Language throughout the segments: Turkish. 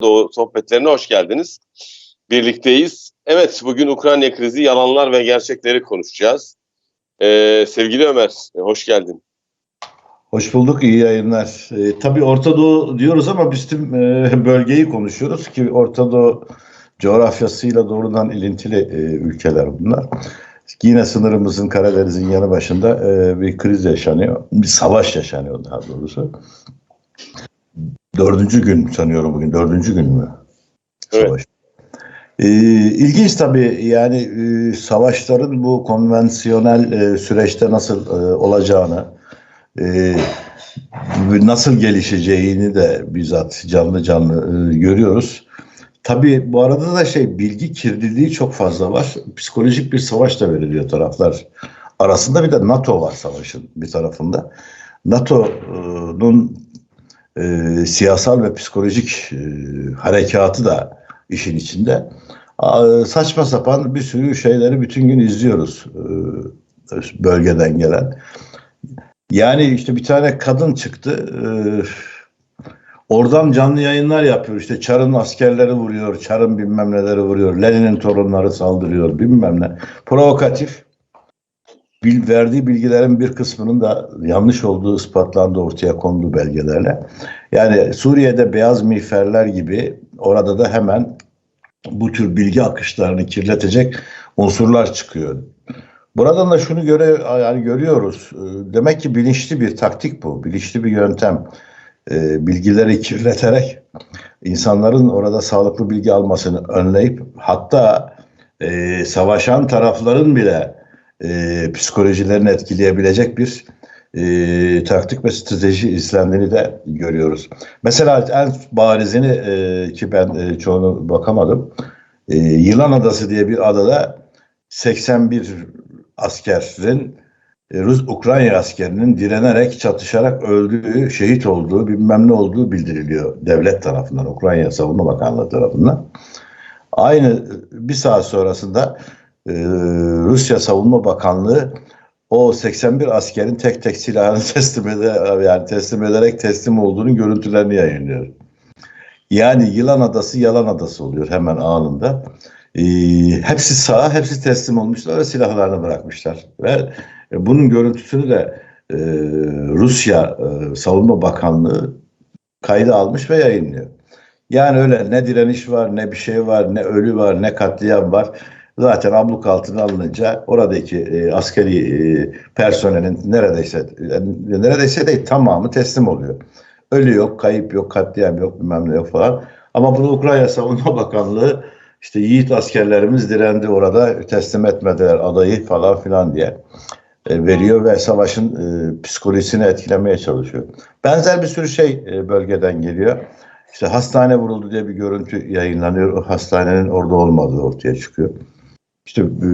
Doğu sohbetlerine hoş geldiniz. Birlikteyiz. Evet, bugün Ukrayna krizi, yalanlar ve gerçekleri konuşacağız. Ee, sevgili Ömer, hoş geldin. Hoş bulduk, iyi yayınlar. E, tabii Orta Doğu diyoruz ama biz tüm e, bölgeyi konuşuyoruz ki Orta Doğu coğrafyasıyla doğrudan ilintili e, ülkeler bunlar. Yine sınırımızın Karadeniz'in yanı başında e, bir kriz yaşanıyor, bir savaş yaşanıyor daha doğrusu. Dördüncü gün sanıyorum bugün, dördüncü gün mü? Evet. Savaş. Ee, ilginç tabii yani e, savaşların bu konvansiyonel e, süreçte nasıl e, olacağını, e, nasıl gelişeceğini de bizzat canlı canlı e, görüyoruz. Tabii bu arada da şey bilgi kirliliği çok fazla var. Psikolojik bir savaş da veriliyor taraflar arasında. Bir de NATO var savaşın bir tarafında. NATO'nun e, siyasal ve psikolojik e, harekatı da işin içinde. A, saçma sapan bir sürü şeyleri bütün gün izliyoruz e, bölgeden gelen. Yani işte bir tane kadın çıktı. E, oradan canlı yayınlar yapıyor. İşte Çar'ın askerleri vuruyor, Çar'ın bilmem neleri vuruyor, Lenin'in torunları saldırıyor bilmem ne. Provokatif. Bil, verdiği bilgilerin bir kısmının da yanlış olduğu ispatlandı ortaya kondu belgelerle. Yani Suriye'de beyaz miğferler gibi orada da hemen bu tür bilgi akışlarını kirletecek unsurlar çıkıyor. Buradan da şunu göre yani görüyoruz. Demek ki bilinçli bir taktik bu, bilinçli bir yöntem. E, bilgileri kirleterek insanların orada sağlıklı bilgi almasını önleyip hatta e, savaşan tarafların bile e, psikolojilerini etkileyebilecek bir e, taktik ve strateji izlendiğini de görüyoruz. Mesela en barizini e, ki ben e, çoğunu bakamadım. E, Yılan Adası diye bir adada 81 askerin e, Rus Ukrayna askerinin direnerek çatışarak öldüğü, şehit olduğu, bilmem ne olduğu bildiriliyor devlet tarafından, Ukrayna Savunma Bakanlığı tarafından. Aynı bir saat sonrasında e, Rusya Savunma Bakanlığı o 81 askerin tek tek silahını teslim eder, yani teslim ederek teslim olduğunun görüntülerini yayınlıyor. Yani Yılan Adası Yalan Adası oluyor hemen anında. Ee, hepsi sağ, hepsi teslim olmuşlar ve silahlarını bırakmışlar. Ve bunun görüntüsünü de e, Rusya e, Savunma Bakanlığı kayda almış ve yayınlıyor. Yani öyle ne direniş var, ne bir şey var, ne ölü var, ne katliam var zaten abluk altına alınınca oradaki e, askeri e, personelin neredeyse e, neredeyse değil tamamı teslim oluyor. Ölü yok, kayıp yok, katliam yok, bilmem ne yok falan. Ama bunu Ukrayna Savunma Bakanlığı işte yiğit askerlerimiz direndi orada teslim etmediler adayı falan filan diye e, veriyor ve savaşın e, psikolojisini etkilemeye çalışıyor. Benzer bir sürü şey e, bölgeden geliyor. İşte hastane vuruldu diye bir görüntü yayınlanıyor. O hastanenin orada olmadığı ortaya çıkıyor işte e,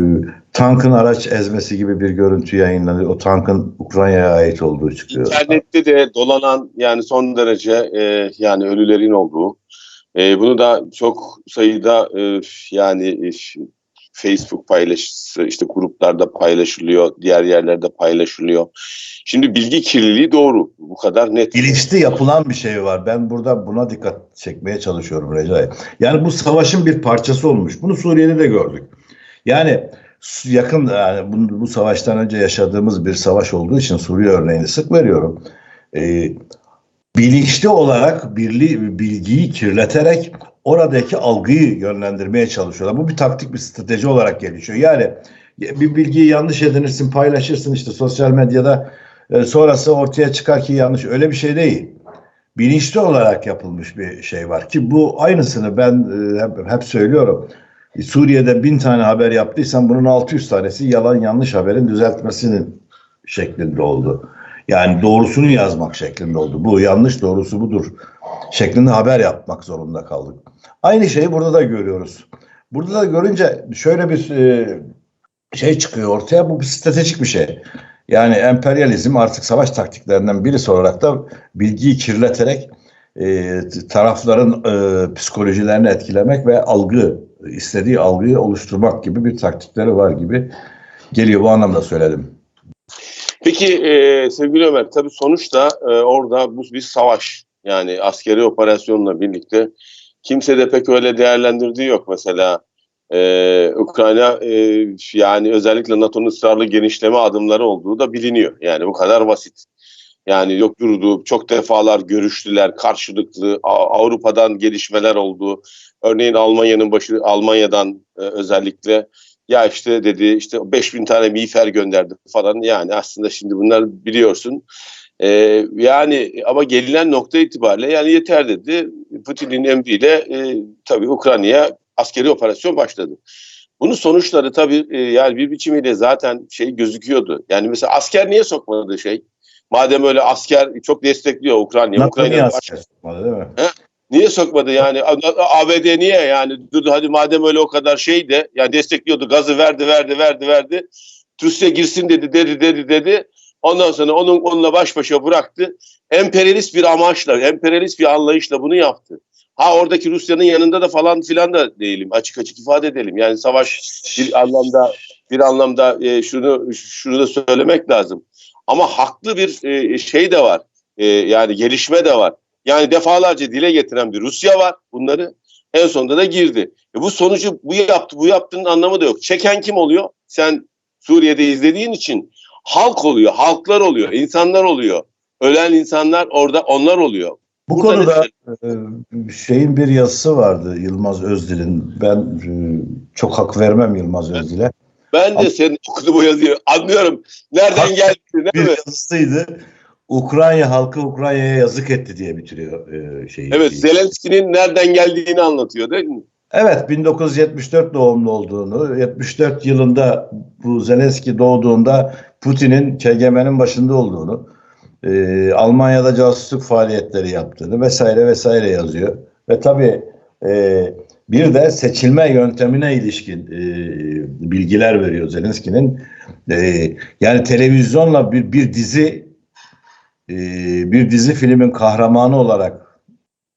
tankın araç ezmesi gibi bir görüntü yayınlanıyor. O tankın Ukrayna'ya ait olduğu çıkıyor. İnternette de dolanan yani son derece e, yani ölülerin olduğu e, bunu da çok sayıda e, yani e, Facebook paylaşısı işte gruplarda paylaşılıyor, diğer yerlerde paylaşılıyor. Şimdi bilgi kirliliği doğru. Bu kadar net. Bilinçli yapılan bir şey var. Ben burada buna dikkat çekmeye çalışıyorum Recai. Yani bu savaşın bir parçası olmuş. Bunu Suriye'de de gördük. Yani yakın yani bu, bu savaştan önce yaşadığımız bir savaş olduğu için Suriye örneğini sık veriyorum. Ee, bilinçli olarak birli, bilgiyi kirleterek oradaki algıyı yönlendirmeye çalışıyorlar. Bu bir taktik bir strateji olarak gelişiyor. Yani bir bilgiyi yanlış edinirsin, paylaşırsın işte sosyal medyada e, sonrası ortaya çıkar ki yanlış. Öyle bir şey değil. Bilinçli olarak yapılmış bir şey var ki bu aynısını ben e, hep, hep söylüyorum. Suriye'de bin tane haber yaptıysan bunun 600 tanesi yalan yanlış haberin düzeltmesinin şeklinde oldu. Yani doğrusunu yazmak şeklinde oldu. Bu yanlış doğrusu budur şeklinde haber yapmak zorunda kaldık. Aynı şeyi burada da görüyoruz. Burada da görünce şöyle bir e, şey çıkıyor ortaya. Bu bir stratejik bir şey. Yani emperyalizm artık savaş taktiklerinden birisi olarak da bilgiyi kirleterek e, tarafların e, psikolojilerini etkilemek ve algı istediği algıyı oluşturmak gibi bir taktikleri var gibi geliyor. Bu anlamda söyledim. Peki e, sevgili Ömer, tabii sonuçta e, orada bu bir savaş. Yani askeri operasyonla birlikte kimse de pek öyle değerlendirdiği yok mesela. Ee, Ukrayna e, yani özellikle NATO'nun ısrarlı genişleme adımları olduğu da biliniyor. Yani bu kadar basit. Yani yok durdu, çok defalar görüştüler, karşılıklı Avrupa'dan gelişmeler oldu. Örneğin Almanya'nın başı Almanya'dan e, özellikle ya işte dedi işte 5000 tane miğfer gönderdi falan yani aslında şimdi bunlar biliyorsun. Ee, yani ama gelinen nokta itibariyle yani yeter dedi. Putin'in emriyle e, tabii Ukrayna'ya askeri operasyon başladı. Bunun sonuçları tabii e, yani bir biçimiyle zaten şey gözüküyordu. Yani mesela asker niye sokmadı şey? Madem öyle asker çok destekliyor Ukrayna. Ukrayna asker sokmadı değil mi? He? Niye sokmadı yani? ABD niye yani? Durdu hadi madem öyle o kadar şey de yani destekliyordu. Gazı verdi verdi verdi verdi. Rusya girsin dedi dedi dedi dedi. Ondan sonra onun onunla baş başa bıraktı. Emperyalist bir amaçla, emperyalist bir anlayışla bunu yaptı. Ha oradaki Rusya'nın yanında da falan filan da değilim. Açık açık ifade edelim. Yani savaş bir anlamda bir anlamda e, şunu şunu da söylemek lazım. Ama haklı bir e, şey de var. E, yani gelişme de var. Yani defalarca dile getiren bir Rusya var bunları. En sonunda da girdi. E bu sonucu bu yaptı, bu yaptığının anlamı da yok. Çeken kim oluyor? Sen Suriye'de izlediğin için halk oluyor, halklar oluyor, insanlar oluyor. Ölen insanlar orada onlar oluyor. Bu Burada konuda e, şeyin bir yazısı vardı Yılmaz Özdil'in. Ben e, çok hak vermem Yılmaz Özdil'e. Ben de senin okudum bu yazıyı. Anlıyorum. Nereden geldi bir yazısıydı. Ukrayna halkı Ukrayna'ya yazık etti diye bitiriyor e, şeyi. Evet, Zelenski'nin nereden geldiğini anlatıyor değil mi? Evet, 1974 doğumlu olduğunu, 74 yılında bu Zelenski doğduğunda Putin'in KGB'nin başında olduğunu, e, Almanya'da casusluk faaliyetleri yaptığını vesaire vesaire yazıyor. Ve tabii e, bir de seçilme yöntemine ilişkin e, bilgiler veriyor Zelenski'nin. E, yani televizyonla bir, bir dizi e, bir dizi filmin kahramanı olarak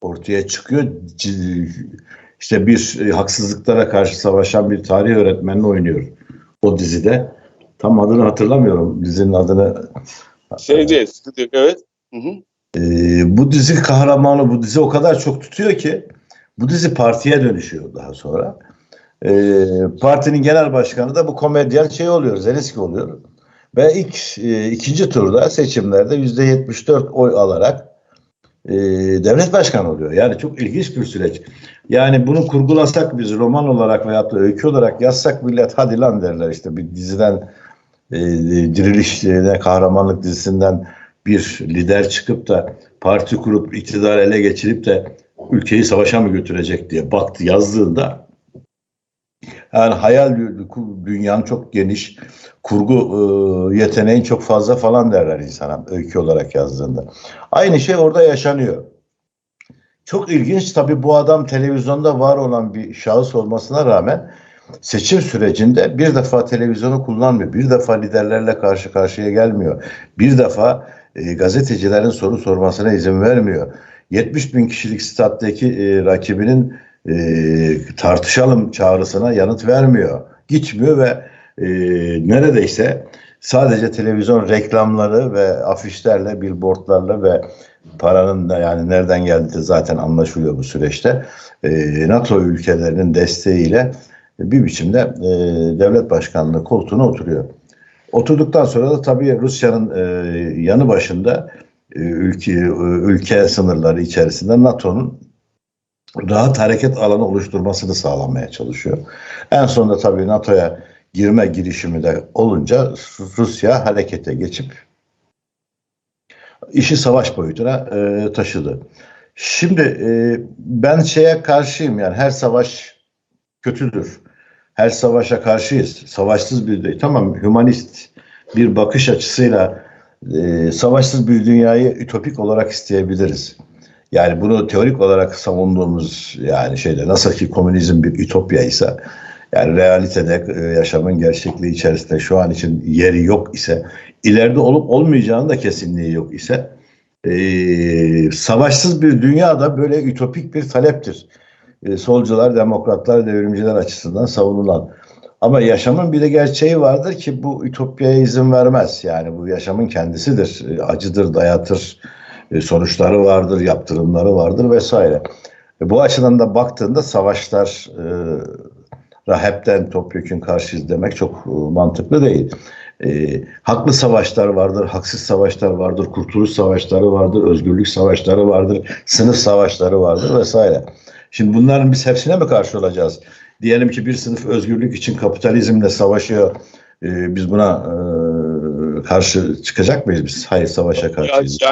ortaya çıkıyor. İşte bir e, haksızlıklara karşı savaşan bir tarih öğretmenini oynuyor o dizide. Tam adını hatırlamıyorum. Dizinin adını. Şeyde, evet. Hı hı. Ee, bu dizi kahramanı bu dizi o kadar çok tutuyor ki bu dizi partiye dönüşüyor daha sonra. Ee, partinin genel başkanı da bu komedyen şey oluyor, Zelenski oluyor. Ve ilk e, ikinci turda seçimlerde yüzde 74 oy alarak e, devlet başkanı oluyor. Yani çok ilginç bir süreç. Yani bunu kurgulasak biz roman olarak veyahut da öykü olarak yazsak millet hadi lan derler işte bir diziden e, diriliş e, kahramanlık dizisinden bir lider çıkıp da parti kurup iktidar ele geçirip de ülkeyi savaşa mı götürecek diye baktı yazdığında yani hayal dünyanın çok geniş, kurgu e, yeteneğin çok fazla falan derler insana öykü olarak yazdığında. Aynı şey orada yaşanıyor. Çok ilginç tabii bu adam televizyonda var olan bir şahıs olmasına rağmen seçim sürecinde bir defa televizyonu kullanmıyor. Bir defa liderlerle karşı karşıya gelmiyor. Bir defa e, gazetecilerin soru sormasına izin vermiyor. 70 bin kişilik stat'taki e, rakibinin e, tartışalım çağrısına yanıt vermiyor. Gitmiyor ve e, neredeyse sadece televizyon reklamları ve afişlerle, billboardlarla ve paranın da yani nereden geldiği de zaten anlaşılıyor bu süreçte. E, NATO ülkelerinin desteğiyle bir biçimde e, devlet başkanlığı koltuğuna oturuyor. Oturduktan sonra da tabii Rusya'nın e, yanı başında ülke, e, ülke sınırları içerisinde NATO'nun rahat hareket alanı oluşturmasını sağlamaya çalışıyor. En sonunda tabii NATO'ya girme girişimi de olunca Rusya harekete geçip işi savaş boyutuna e, taşıdı. Şimdi e, ben şeye karşıyım yani her savaş kötüdür. Her savaşa karşıyız. Savaşsız bir değil. Tamam hümanist bir bakış açısıyla e, savaşsız bir dünyayı ütopik olarak isteyebiliriz. Yani bunu teorik olarak savunduğumuz yani şeyde nasıl ki komünizm bir ütopya ise yani realitede e, yaşamın gerçekliği içerisinde şu an için yeri yok ise ileride olup olmayacağının da kesinliği yok ise e, savaşsız bir dünyada böyle ütopik bir taleptir. E, solcular, demokratlar, devrimciler açısından savunulan. Ama yaşamın bir de gerçeği vardır ki bu ütopyaya izin vermez. Yani bu yaşamın kendisidir. E, acıdır, dayatır, e, sonuçları vardır, yaptırımları vardır vesaire. E, bu açıdan da baktığında savaşlar e, hepten topyekun karşıyız demek çok mantıklı değil. Haklı savaşlar vardır, haksız savaşlar vardır, kurtuluş savaşları vardır, özgürlük savaşları vardır, sınıf savaşları vardır vesaire. Şimdi bunların biz hepsine mi karşı olacağız? Diyelim ki bir sınıf özgürlük için kapitalizmle savaşıyor. E, biz buna e, karşı çıkacak mıyız biz? Hayır savaşa karşıyız.